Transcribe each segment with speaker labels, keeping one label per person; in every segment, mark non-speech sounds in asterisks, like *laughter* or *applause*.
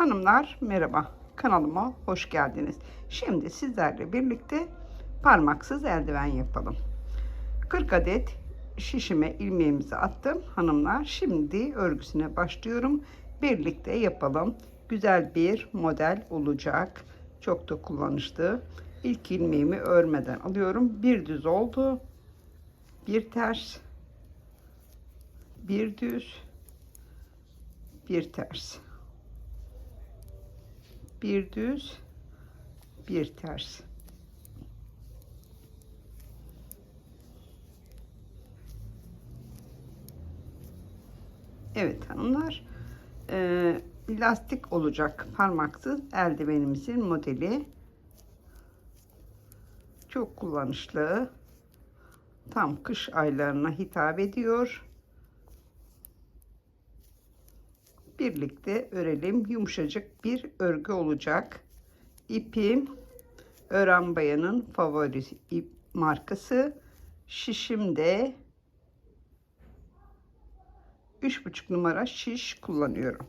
Speaker 1: Hanımlar merhaba kanalıma hoş geldiniz. Şimdi sizlerle birlikte parmaksız eldiven yapalım. 40 adet şişime ilmeğimizi attım hanımlar. Şimdi örgüsüne başlıyorum. Birlikte yapalım. Güzel bir model olacak. Çok da kullanışlı. İlk ilmeğimi örmeden alıyorum. Bir düz oldu. Bir ters. Bir düz. Bir ters bir düz bir ters. Evet hanımlar e, lastik olacak parmaksız eldivenimizin modeli. Çok kullanışlı tam kış aylarına hitap ediyor birlikte örelim. Yumuşacık bir örgü olacak. İpim Ören Bayan'ın favori ip markası. Şişimde 3,5 numara şiş kullanıyorum.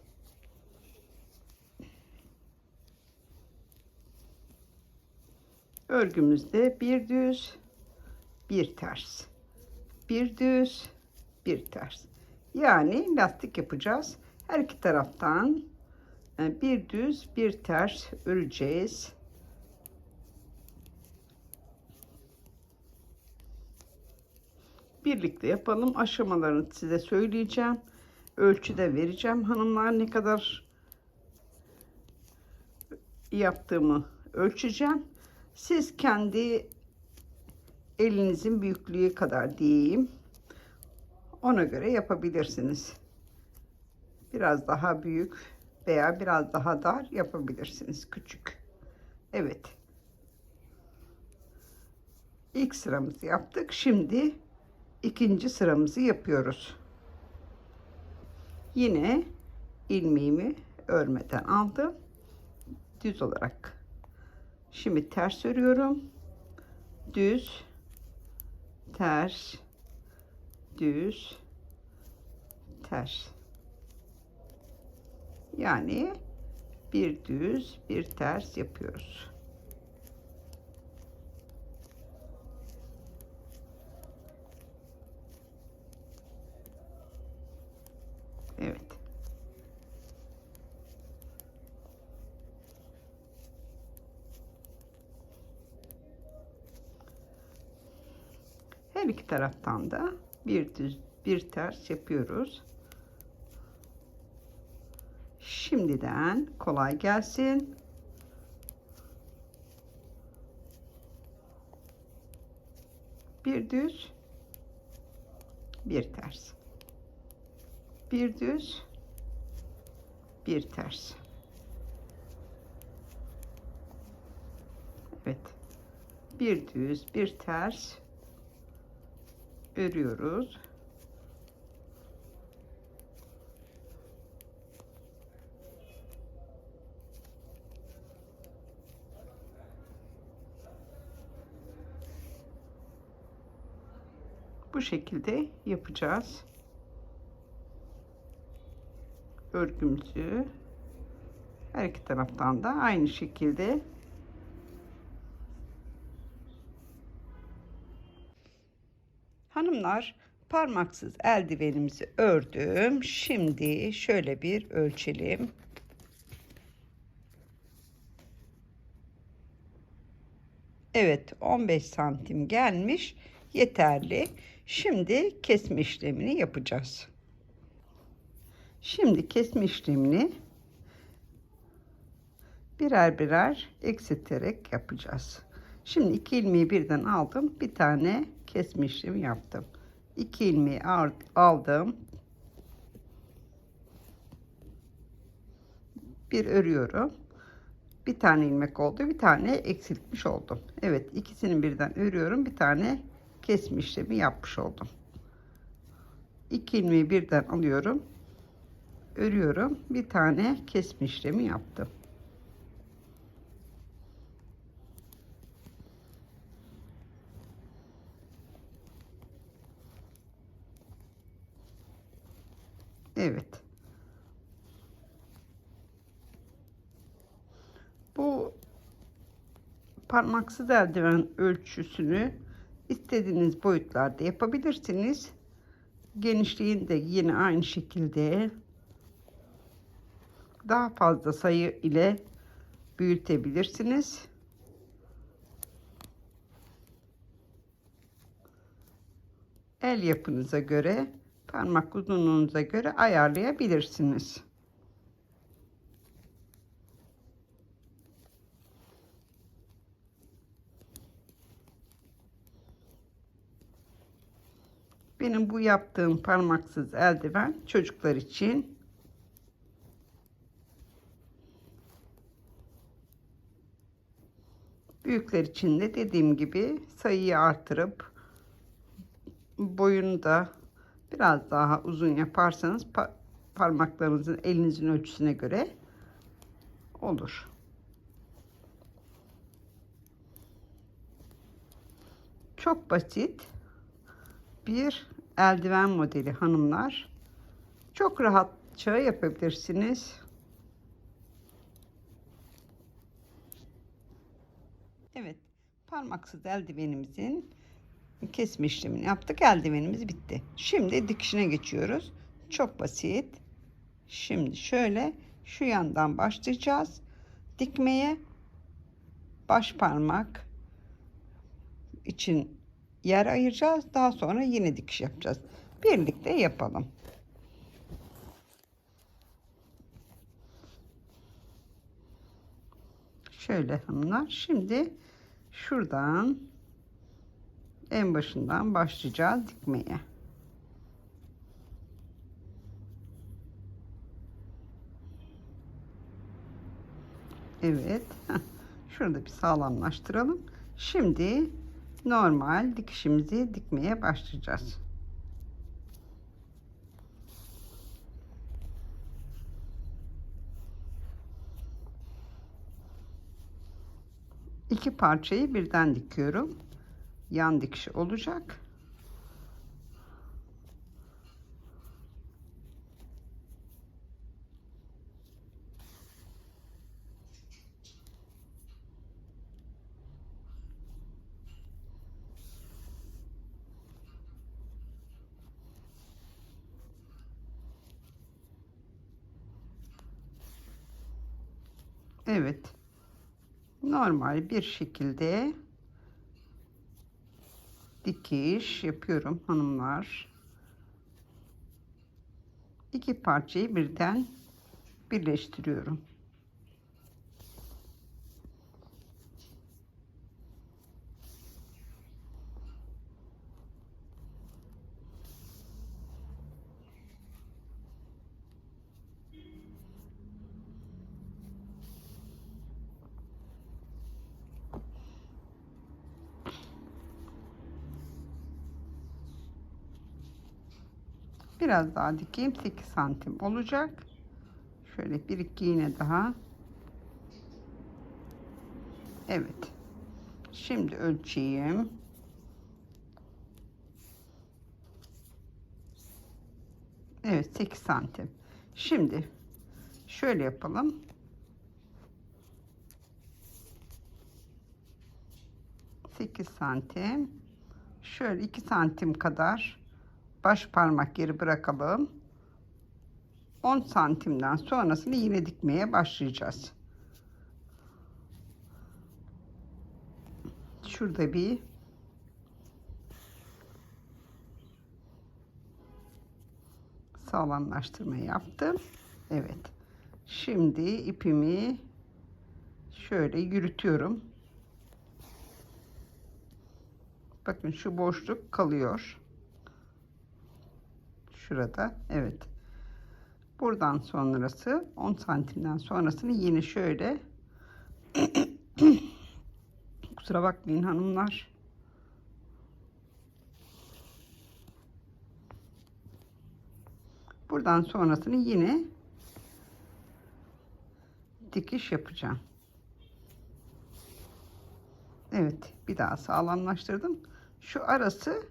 Speaker 1: Örgümüzde bir düz, bir ters. Bir düz, bir ters. Yani lastik yapacağız. Her iki taraftan e, bir düz bir ters öreceğiz. Birlikte yapalım. Aşamalarını size söyleyeceğim. Ölçüde vereceğim hanımlar ne kadar yaptığımı ölçeceğim. Siz kendi elinizin büyüklüğü kadar diyeyim. Ona göre yapabilirsiniz biraz daha büyük veya biraz daha dar yapabilirsiniz küçük. Evet. İlk sıramızı yaptık. Şimdi ikinci sıramızı yapıyoruz. Yine ilmeğimi örmeden aldım. Düz olarak. Şimdi ters örüyorum. Düz, ters, düz, ters. Yani bir düz bir ters yapıyoruz. Evet. Her iki taraftan da bir düz bir ters yapıyoruz. Şimdiden kolay gelsin. Bir düz, bir ters. Bir düz, bir ters. Evet. Bir düz, bir ters örüyoruz. Bu şekilde yapacağız. Örgümüzü her iki taraftan da aynı şekilde Hanımlar parmaksız eldivenimizi ördüm. Şimdi şöyle bir ölçelim. Evet 15 santim gelmiş yeterli. Şimdi kesme işlemini yapacağız. Şimdi kesme işlemini birer birer eksilterek yapacağız. Şimdi iki ilmeği birden aldım. Bir tane kesme işlemi yaptım. İki ilmeği aldım. Bir örüyorum. Bir tane ilmek oldu. Bir tane eksiltmiş oldum. Evet ikisini birden örüyorum. Bir tane kesme işlemi yapmış oldum. İki ilmeği birden alıyorum. Örüyorum. Bir tane kesme işlemi yaptım. Evet. Bu parmaksız eldiven ölçüsünü istediğiniz boyutlarda yapabilirsiniz. Genişliğini de yine aynı şekilde daha fazla sayı ile büyütebilirsiniz. El yapınıza göre, parmak uzunluğunuza göre ayarlayabilirsiniz. Benim bu yaptığım parmaksız eldiven çocuklar için Büyükler için de dediğim gibi sayıyı artırıp boyunu da biraz daha uzun yaparsanız pa parmaklarınızın elinizin ölçüsüne göre olur. Çok basit bir eldiven modeli hanımlar. Çok rahatça yapabilirsiniz. Evet, parmaksız eldivenimizin kesme işlemini yaptık. Eldivenimiz bitti. Şimdi dikişine geçiyoruz. Çok basit. Şimdi şöyle şu yandan başlayacağız. Dikmeye baş parmak için yer ayıracağız. Daha sonra yine dikiş yapacağız. Birlikte yapalım. Şöyle hanımlar. Şimdi şuradan en başından başlayacağız dikmeye. Evet. *laughs* Şurada bir sağlamlaştıralım. Şimdi normal dikişimizi dikmeye başlayacağız. İki parçayı birden dikiyorum. Yan dikiş olacak. Evet. Normal bir şekilde dikiş yapıyorum hanımlar. İki parçayı birden birleştiriyorum. Biraz daha dikeyim. 8 santim olacak. Şöyle bir iki iğne daha. Evet. Şimdi ölçeyim. Evet 8 santim. Şimdi şöyle yapalım. Sekiz santim. Şöyle iki santim kadar baş parmak yeri bırakalım. 10 santimden sonrasını yine dikmeye başlayacağız. Şurada bir sağlamlaştırma yaptım. Evet. Şimdi ipimi şöyle yürütüyorum. Bakın şu boşluk kalıyor şurada. Evet. Buradan sonrası 10 santimden sonrasını yine şöyle *coughs* kusura bakmayın hanımlar. Buradan sonrasını yine dikiş yapacağım. Evet, bir daha sağlamlaştırdım. Şu arası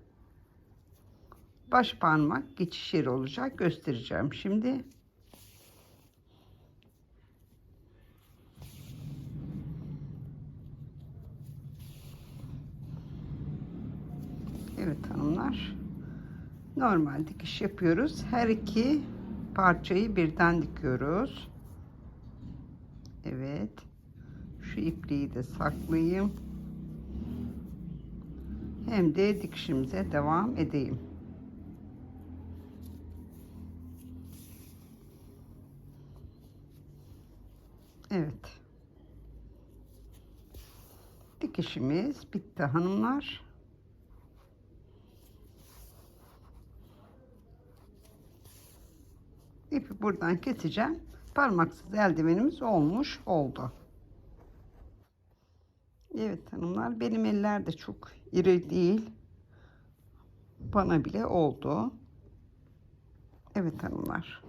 Speaker 1: baş parmak geçiş yeri olacak göstereceğim şimdi. Evet hanımlar. Normal dikiş yapıyoruz. Her iki parçayı birden dikiyoruz. Evet. Şu ipliği de saklayayım. Hem de dikişimize devam edeyim. Evet. Dikişimiz bitti hanımlar. İpi buradan keseceğim. Parmaksız eldivenimiz olmuş oldu. Evet hanımlar benim eller de çok iri değil. Bana bile oldu. Evet hanımlar.